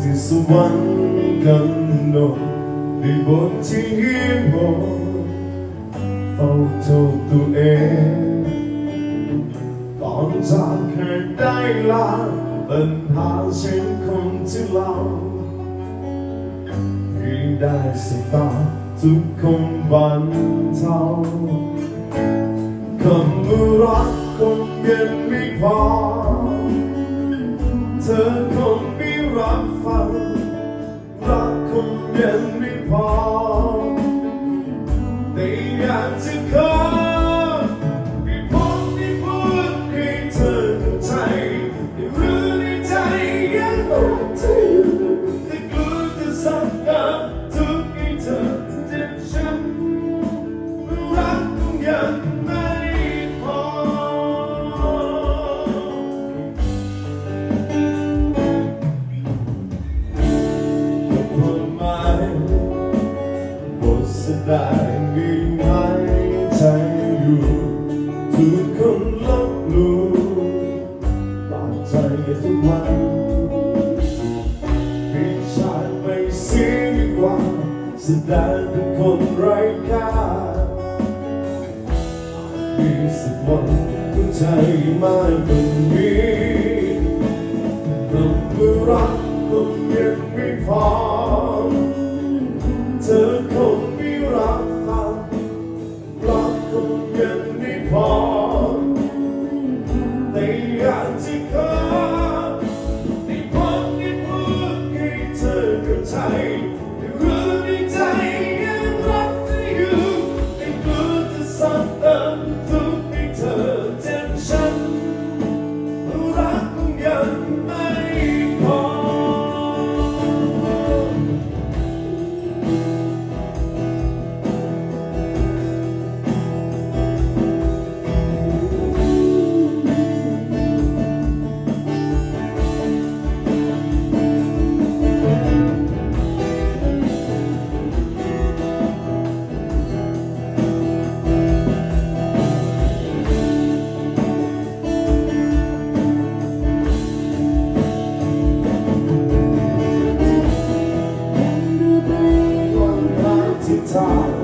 ที่สวรรค์กำหนดด้วยบทที่เฮียโหดเฝ้าโทษตัวเองก่อนจากเคยได้ลาปัญหาเช่นคนที่เราที่ได้สบตาทุกคนบันเทาคำว่ารักคงยังไม่พอเธอ ทแสดงมีหายใจอยู่ทุกคนลบหลู่บาดใจทุกวันปิดฉากไปเสียดีกว่าแสดงเป็นคนไร้ค่ามีสักวันหัวใจไมากกว่านี้คำว่ารักคงยังไม่พอ ขึ้นใจ time.